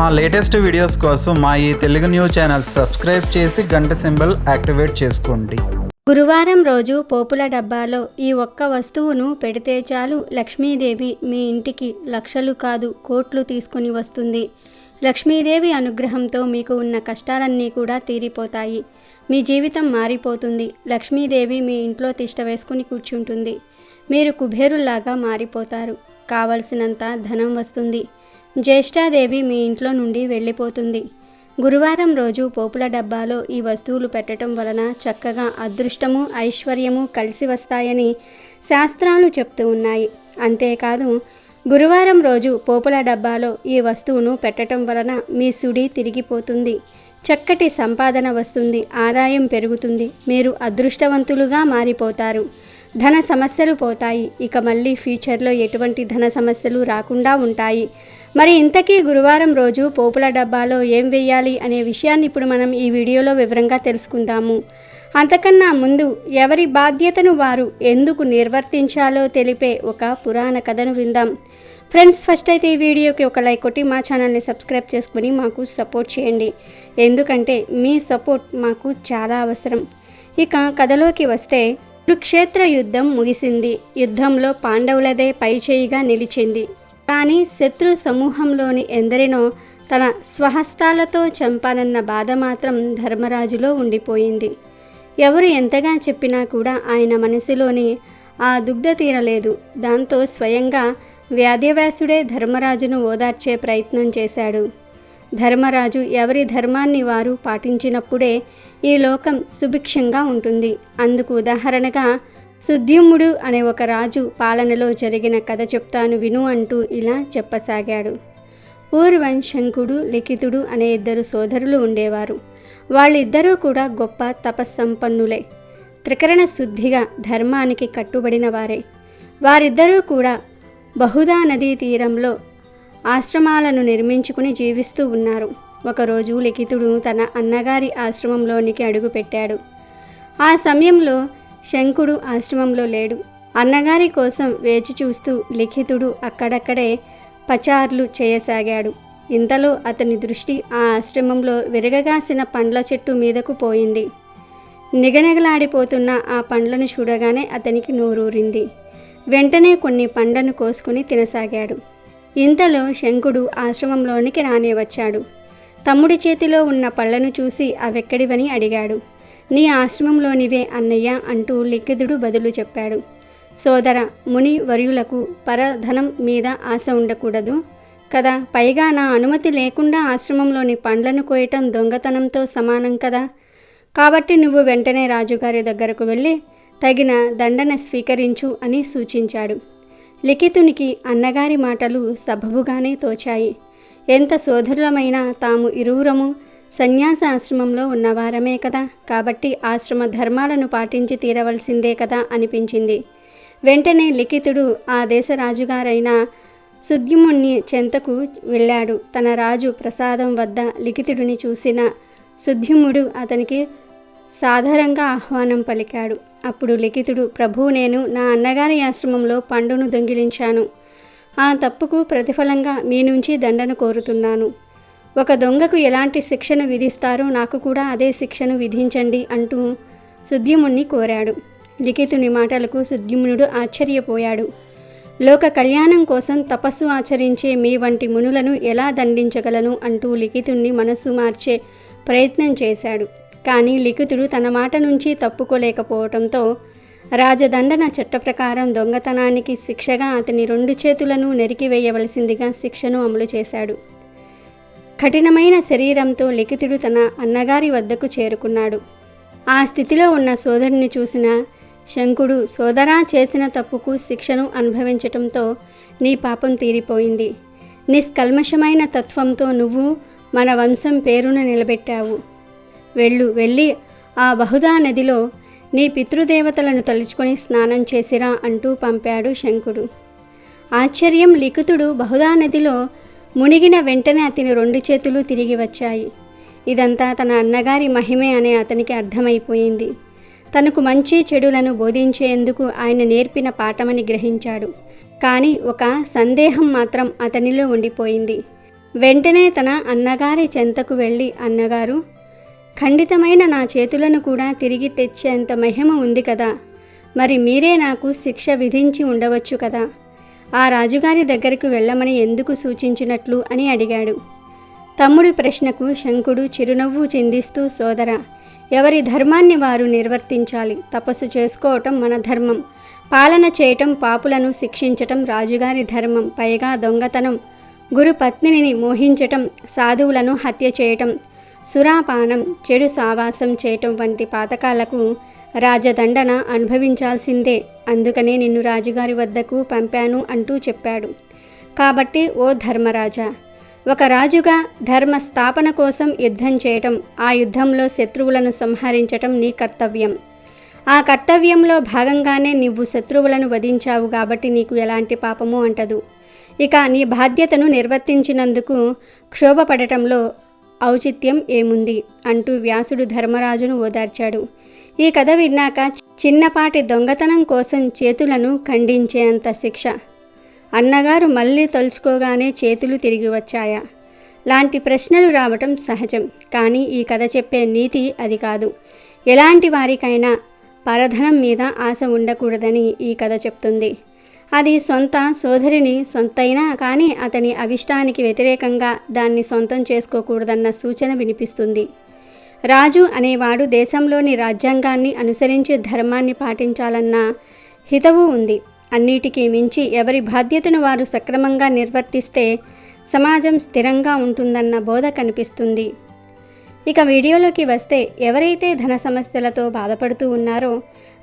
మా latest videos కోసం మా ఈ తెలుగు న్యూస్ ఛానల్ సబ్స్క్రైబ్ చేసి గంట సింబల్ యాక్టివేట్ చేసుకోండి. గురువారం రోజు పోపుల డబ్బాలో ఈ ఒక్క వస్తువును పెడితే చాలు లక్ష్మీదేవి మీ ఇంటికి లక్షలు కాదు కోట్లు తీసుకొని వస్తుంది. లక్ష్మీదేవి అనుగ్రహంతో మీకు ఉన్న కష్టాలన్నీ కూడా తీరిపోతాయి. మీ జీవితం మారిపోతుంది. లక్ష్మీదేవి మీ ఇంట్లో తిష్ట వేసుకుని కూర్చుంటుంది. మీరు కుబేరుల్లాగా మారిపోతారు. కావలసినంత ధనం వస్తుంది. జ్యేష్ఠాదేవి మీ ఇంట్లో నుండి వెళ్ళిపోతుంది. గురువారం రోజు పోపుల డబ్బాలో ఈ వస్తువులు పెట్టడం వలన చక్కగా అదృష్టము ఐశ్వర్యము కలిసి వస్తాయని శాస్త్రాలు చెప్తూ ఉన్నాయి. అంతేకాదు గురువారం రోజు పోపుల డబ్బాలో ఈ వస్తువును పెట్టడం వలన మీ సుడి తిరిగిపోతుంది. చక్కటి సంపాదన వస్తుంది ఆదాయం పెరుగుతుంది మీరు అదృష్టవంతులుగా మారిపోతారు. ధన సమస్యలు పోతాయి. ఇక మళ్ళీ ఫ్యూచర్లో ఎటువంటి ధన సమస్యలు రాకుండా ఉంటాయి. మరి ఇంతకీ గురువారం రోజు పోపుల డబ్బాలో ఏం వేయాలి అనే విషయాన్ని ఇప్పుడు మనం ఈ వీడియోలో వివరంగా తెలుసుకుందాము. అంతకన్నా ముందు ఎవరి బాధ్యతను వారు ఎందుకు నిర్వర్తించాలో తెలిపే ఒక పురాణ కథను విందాం. ఫ్రెండ్స్ ఫస్ట్ అయితే ఈ వీడియోకి ఒక లైక్ కొట్టి మా ఛానల్ని సబ్స్క్రైబ్ చేసుకుని మాకు సపోర్ట్ చేయండి. ఎందుకంటే మీ సపోర్ట్ మాకు చాలా అవసరం. ఇక కథలోకి వస్తే కురుక్షేత్ర యుద్ధం ముగిసింది. యుద్ధంలో పాండవులదే పైచేయిగా నిలిచింది. కానీ శత్రు సమూహంలోని ఎందరినో తన స్వహస్తాలతో చంపాలన్న బాధ మాత్రం ధర్మరాజులో ఉండిపోయింది. ఎవరు ఎంతగా చెప్పినా కూడా ఆయన మనసులోని ఆ దుగ్ధ తీరలేదు. దాంతో స్వయంగా వ్యాధ్యవ్యాసుడే ధర్మరాజును ఓదార్చే ప్రయత్నం చేశాడు. ధర్మరాజు ఎవరి ధర్మాన్ని వారు పాటించినప్పుడే ఈ లోకం సుభిక్షంగా ఉంటుంది. అందుకు ఉదాహరణగా సుద్యుమ్ముడు అనే ఒక రాజు పాలనలో జరిగిన కథ చెప్తాను విను అంటూ ఇలా చెప్పసాగాడు. ఊర్వంశంకుడు లిఖితుడు అనే ఇద్దరు సోదరులు ఉండేవారు. వాళ్ళిద్దరూ కూడా గొప్ప తపస్సంపన్నులే. త్రికరణ శుద్ధిగా ధర్మానికి కట్టుబడిన వారే. వారిద్దరూ కూడా బహుదా నదీ తీరంలో ఆశ్రమాలను నిర్మించుకుని జీవిస్తూ ఉన్నారు. ఒకరోజు లిఖితుడు తన అన్నగారి ఆశ్రమంలోనికి అడుగుపెట్టాడు. ఆ సమయంలో శంకుడు ఆశ్రమంలో లేడు. అన్నగారి కోసం వేచి చూస్తూ లిఖితుడు అక్కడక్కడే పచార్లు చేయసాగాడు. ఇంతలో అతని దృష్టి ఆ ఆశ్రమంలో విరగగాసిన పండ్ల చెట్టు మీదకు పోయింది. నిగనగలాడిపోతున్న ఆ పండ్లను చూడగానే అతనికి నోరూరింది. వెంటనే కొన్ని పండ్లను కోసుకుని తినసాగాడు. ఇంతలో శంకుడు ఆశ్రమంలోనికి రానే వచ్చాడు. తమ్ముడి చేతిలో ఉన్న పళ్ళను చూసి అవెక్కడివని అడిగాడు. నీ ఆశ్రమంలోనివే అన్నయ్య అంటూ లిఖితుడు బదులు చెప్పాడు. సోదర ముని వర్యులకు పరధనం మీద ఆశ ఉండకూడదు కదా? పైగా నా అనుమతి లేకుండా ఆశ్రమంలోని పండ్లను కోయటం దొంగతనంతో సమానం కదా? కాబట్టి నువ్వు వెంటనే రాజుగారి దగ్గరకు వెళ్ళి తగిన దండన స్వీకరించు అని సూచించాడు. లిఖితునికి అన్నగారి మాటలు సబబుగానే తోచాయి. ఎంత సోదరులమైనా తాము ఇరువురము సన్యాస ఆశ్రమంలో ఉన్నవారమే కదా. కాబట్టి ఆశ్రమ ధర్మాలను పాటించి తీరవలసిందే కదా అనిపించింది. వెంటనే లిఖితుడు ఆ దేశ రాజుగారైన సుద్యుముణ్ణి చెంతకు వెళ్ళాడు. తన రాజు ప్రసాదం వద్ద లిఖితుడిని చూసిన సుద్యుముడు అతనికి సాధారణంగా ఆహ్వానం పలికాడు. అప్పుడు లిఖితుడు ప్రభు నేను నా అన్నగారి ఆశ్రమంలో పండును దొంగిలించాను. ఆ తప్పుకు ప్రతిఫలంగా మీ నుంచి దండను కోరుతున్నాను. ఒక దొంగకు ఎలాంటి శిక్షను విధిస్తారో నాకు కూడా అదే శిక్షను విధించండి అంటూ సుద్యుముణ్ణి కోరాడు. లిఖితుని మాటలకు సుద్యుమ్నుడు ఆశ్చర్యపోయాడు. లోక కళ్యాణం కోసం తపస్సు ఆచరించే మీ వంటి మునులను ఎలా దండించగలను? అంటూ లిఖితుణ్ణి మనసు మార్చే ప్రయత్నం చేశాడు. కానీ లిఖితుడు తన మాట నుంచి తప్పుకోలేకపోవటంతో రాజదండన చట్ట ప్రకారం దొంగతనానికి శిక్షగా అతని రెండు చేతులను నెరికివేయవలసిందిగా శిక్షను అమలు చేశాడు. కఠినమైన శరీరంతో లిఖితుడు తన అన్నగారి వద్దకు చేరుకున్నాడు. ఆ స్థితిలో ఉన్న సోదరుని చూసిన శంకుడు సోదరా చేసిన తప్పుకు శిక్షను అనుభవించటంతో నీ పాపం తీరిపోయింది. నిష్కల్మషమైన తత్వంతో నువ్వు మన వంశం పేరును నిలబెట్టావు. వెళ్ళు వెళ్ళి ఆ బహుదా నదిలో నీ పితృదేవతలను తలుచుకొని స్నానం చేసిరా అంటూ పంపాడు శంకుడు. ఆశ్చర్యం లిఖితుడు బహుదా నదిలో మునిగిన వెంటనే అతని రెండు చేతులు తిరిగి వచ్చాయి. ఇదంతా తన అన్నగారి మహిమే అనే అతనికి అర్థమైపోయింది. తనకు మంచి చెడులను బోధించేందుకు ఆయన నేర్పిన పాఠమని గ్రహించాడు. కానీ ఒక సందేహం మాత్రం అతనిలో ఉండిపోయింది. వెంటనే తన అన్నగారి చెంతకు వెళ్ళి అన్నగారు ఖండితమైన నా చేతులను కూడా తిరిగి తెచ్చేంత మహిమ ఉంది కదా. మరి మీరే నాకు శిక్ష విధించి ఉండవచ్చు కదా. ఆ రాజుగారి దగ్గరకు వెళ్ళమని ఎందుకు సూచించినట్లు అని అడిగాడు. తమ్ముడి ప్రశ్నకు శంకుడు చిరునవ్వు చిందిస్తూ సోదర ఎవరి ధర్మాన్ని వారు నిర్వర్తించాలి? తపస్సు చేసుకోవటం మన ధర్మం. పాలన చేయటం పాపులను శిక్షించటం రాజుగారి ధర్మం. పైగా దొంగతనం గురు పత్నిని మోహించటం సాధువులను హత్య చేయటం సురాపానం చెడు సావాసం చేయటం వంటి పాతకాలకు రాజదండన అనుభవించాల్సిందే. అందుకనే నిన్ను రాజుగారి వద్దకు పంపాను అంటూ చెప్పాడు. కాబట్టి ఓ ధర్మరాజా ఒక రాజుగా ధర్మ స్థాపన కోసం యుద్ధం చేయటం ఆ యుద్ధంలో శత్రువులను సంహరించటం నీ కర్తవ్యం. ఆ కర్తవ్యంలో భాగంగానే నీవు శత్రువులను వధించావు కాబట్టి నీకు ఎలాంటి పాపము అంటదు. ఇక నీ బాధ్యతను నిర్వర్తించినందుకు క్షోభపడటంలో ఔచిత్యం ఏముంది? అంటూ వ్యాసుడు ధర్మరాజును ఓదార్చాడు. ఈ కథ విన్నాక చిన్నపాటి దొంగతనం కోసం చేతులను ఖండించేంత శిక్ష. అన్నగారు మళ్ళీ తలుచుకోగానే చేతులు తిరిగి వచ్చాయా. లాంటి ప్రశ్నలు రావటం సహజం కానీ ఈ కథ చెప్పే నీతి అది కాదు. ఎలాంటి వారికైనా పరధనం మీద ఆశ ఉండకూడదని ఈ కథ చెప్తుంది. అది సొంత సోదరిని సొంతైనా కానీ అతని అవిష్టానికి వ్యతిరేకంగా దాన్ని సొంతం చేసుకోకూడదన్న సూచన వినిపిస్తుంది. రాజు అనేవాడు దేశంలోని రాజ్యాంగాన్ని అనుసరించి ధర్మాన్ని పాటించాలన్న హితవు ఉంది. అన్నిటికీ మించి ఎవరి బాధ్యతను వారు సక్రమంగా నిర్వర్తిస్తే సమాజం స్థిరంగా ఉంటుందన్న బోధ కనిపిస్తుంది. ఇక వీడియోలోకి వస్తే ఎవరైతే ధన సమస్యలతో బాధపడుతూ ఉన్నారో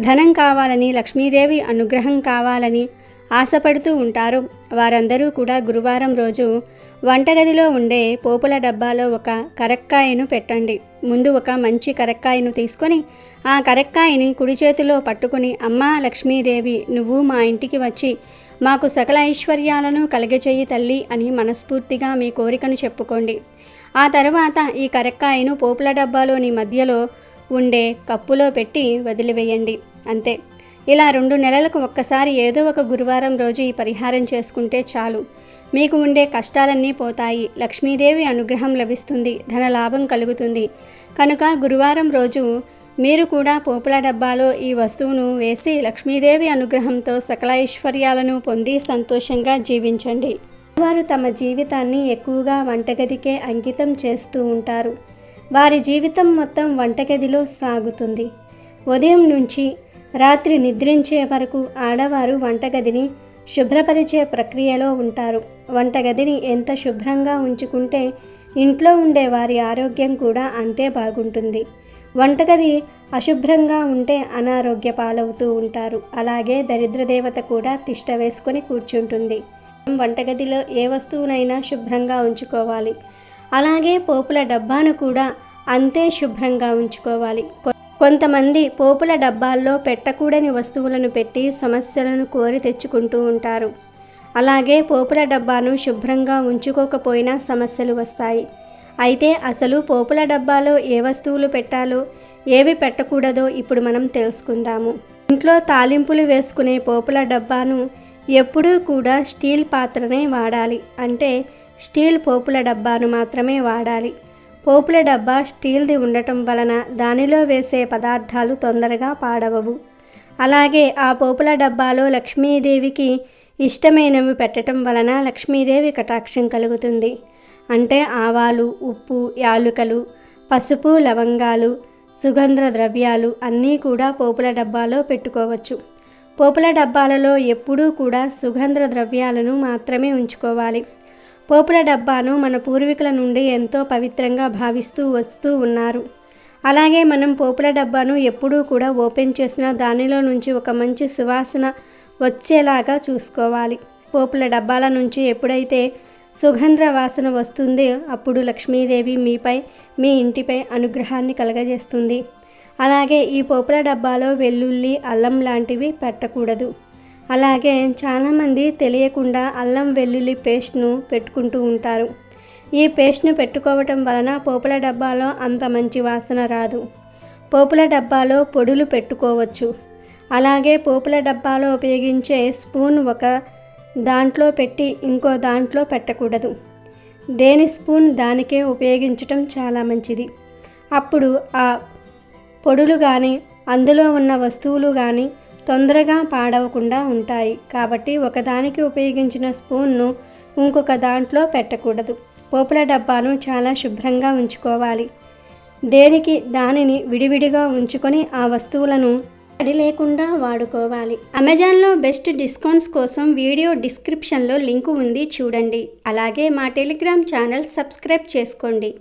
ధనం కావాలని లక్ష్మీదేవి అనుగ్రహం కావాలని ఆశపడుతూ ఉంటారు. వారందరూ కూడా గురువారం రోజు వంటగదిలో ఉండే పోపుల డబ్బాలో ఒక కరక్కాయను పెట్టండి. ముందు ఒక మంచి కరక్కాయను తీసుకొని ఆ కరక్కాయని కుడి చేతిలో పట్టుకుని అమ్మా లక్ష్మీదేవి నువ్వు మా ఇంటికి వచ్చి మాకు సకల ఐశ్వర్యాలను కలగచేయి తల్లి అని మనస్ఫూర్తిగా మీ కోరికను చెప్పుకోండి. ఆ తర్వాత ఈ కరక్కాయను పోపుల డబ్బాలోని మధ్యలో ఉండే కప్పులో పెట్టి వదిలివేయండి. అంతే. ఇలా రెండు నెలలకు ఒక్కసారి ఏదో ఒక గురువారం రోజు ఈ పరిహారం చేసుకుంటే చాలు. మీకు ఉండే కష్టాలన్నీ పోతాయి. లక్ష్మీదేవి అనుగ్రహం లభిస్తుంది. ధన లాభం కలుగుతుంది. కనుక గురువారం రోజు మీరు కూడా పోపుల డబ్బాలో ఈ వస్తువును వేసి లక్ష్మీదేవి అనుగ్రహంతో సకల ఐశ్వర్యాలను పొంది సంతోషంగా జీవించండి. వారు తమ జీవితాన్ని ఎక్కువగా వంటగదికే అంకితం చేస్తూ ఉంటారు. వారి జీవితం మొత్తం వంటగదిలో సాగుతుంది. ఉదయం నుంచి రాత్రి నిద్రించే వరకు ఆడవారు వంటగదిని శుభ్రపరిచే ప్రక్రియలో ఉంటారు. వంటగదిని ఎంత శుభ్రంగా ఉంచుకుంటే ఇంట్లో ఉండే వారి ఆరోగ్యం కూడా అంతే బాగుంటుంది. వంటగది అశుభ్రంగా ఉంటే అనారోగ్య పాలవుతూ ఉంటారు. అలాగే దరిద్ర దేవత కూడా తిష్ట వేసుకొని కూర్చుంటుంది. వంటగదిలో ఏ వస్తువునైనా శుభ్రంగా ఉంచుకోవాలి. అలాగే పోపుల డబ్బాను కూడా అంతే శుభ్రంగా ఉంచుకోవాలి. కొంతమంది పోపుల డబ్బాల్లో పెట్టకూడని వస్తువులను పెట్టి సమస్యలను కోరి తెచ్చుకుంటూ ఉంటారు. అలాగే పోపుల డబ్బాను శుభ్రంగా ఉంచుకోకపోయినా సమస్యలు వస్తాయి. అయితే అసలు పోపుల డబ్బాలో ఏ వస్తువులు పెట్టాలో ఏవి పెట్టకూడదో ఇప్పుడు మనం తెలుసుకుందాము. ఇంట్లో తాలింపులు వేసుకునే పోపుల డబ్బాను ఎప్పుడూ కూడా స్టీల్ పాత్రనే వాడాలి. అంటే స్టీల్ పోపుల డబ్బాను మాత్రమే వాడాలి. పోపుల డబ్బా స్టీల్ది ఉండటం వలన దానిలో వేసే పదార్థాలు తొందరగా పాడవవు. అలాగే ఆ పోపుల డబ్బాలో లక్ష్మీదేవికి ఇష్టమైనవి పెట్టడం వలన లక్ష్మీదేవి కటాక్షం కలుగుతుంది. అంటే ఆవాలు ఉప్పు యాలుకలు పసుపు లవంగాలు సుగంధ ద్రవ్యాలు అన్నీ కూడా పోపుల డబ్బాలో పెట్టుకోవచ్చు. పోపుల డబ్బాలలో ఎప్పుడూ కూడా సుగంధ ద్రవ్యాలను మాత్రమే ఉంచుకోవాలి. పోపుల డబ్బాను మన పూర్వీకుల నుండి ఎంతో పవిత్రంగా భావిస్తూ వస్తూ ఉన్నారు. అలాగే మనం పోపుల డబ్బాను ఎప్పుడూ కూడా ఓపెన్ చేసిన దానిలో నుంచి ఒక మంచి సువాసన వచ్చేలాగా చూసుకోవాలి. పోపుల డబ్బాల నుంచి ఎప్పుడైతే సుగంధ్ర వాసన వస్తుందో అప్పుడు లక్ష్మీదేవి మీపై మీ ఇంటిపై అనుగ్రహాన్ని కలగజేస్తుంది. అలాగే ఈ పోపుల డబ్బాలో వెల్లుల్లి అల్లం లాంటివి పెట్టకూడదు. అలాగే చాలామంది తెలియకుండా అల్లం వెల్లుల్లి పేస్ట్ను పెట్టుకుంటూ ఉంటారు. ఈ పేస్ట్ను పెట్టుకోవటం వలన పోపుల డబ్బాలో అంత మంచి వాసన రాదు. పోపుల డబ్బాలో పొడులు పెట్టుకోవచ్చు. అలాగే పోపుల డబ్బాలో ఉపయోగించే స్పూన్ ఒక దాంట్లో పెట్టి ఇంకో దాంట్లో పెట్టకూడదు. దేని స్పూన్ దానికే ఉపయోగించటం చాలా మంచిది. అప్పుడు ఆ పొడులు కానీ అందులో ఉన్న వస్తువులు కానీ తొందరగా పాడవకుండా ఉంటాయి. కాబట్టి ఒకదానికి ఉపయోగించిన స్పూన్ను ఇంకొక దాంట్లో పెట్టకూడదు. పోపుల డబ్బాను చాలా శుభ్రంగా ఉంచుకోవాలి. దేనికి దానిని విడివిడిగా ఉంచుకొని ఆ వస్తువులను తడి లేకుండా వాడుకోవాలి. అమెజాన్లో బెస్ట్ డిస్కౌంట్స్ కోసం వీడియో డిస్క్రిప్షన్లో లింకు ఉంది చూడండి. అలాగే మా టెలిగ్రామ్ ఛానల్ సబ్స్క్రైబ్ చేసుకోండి.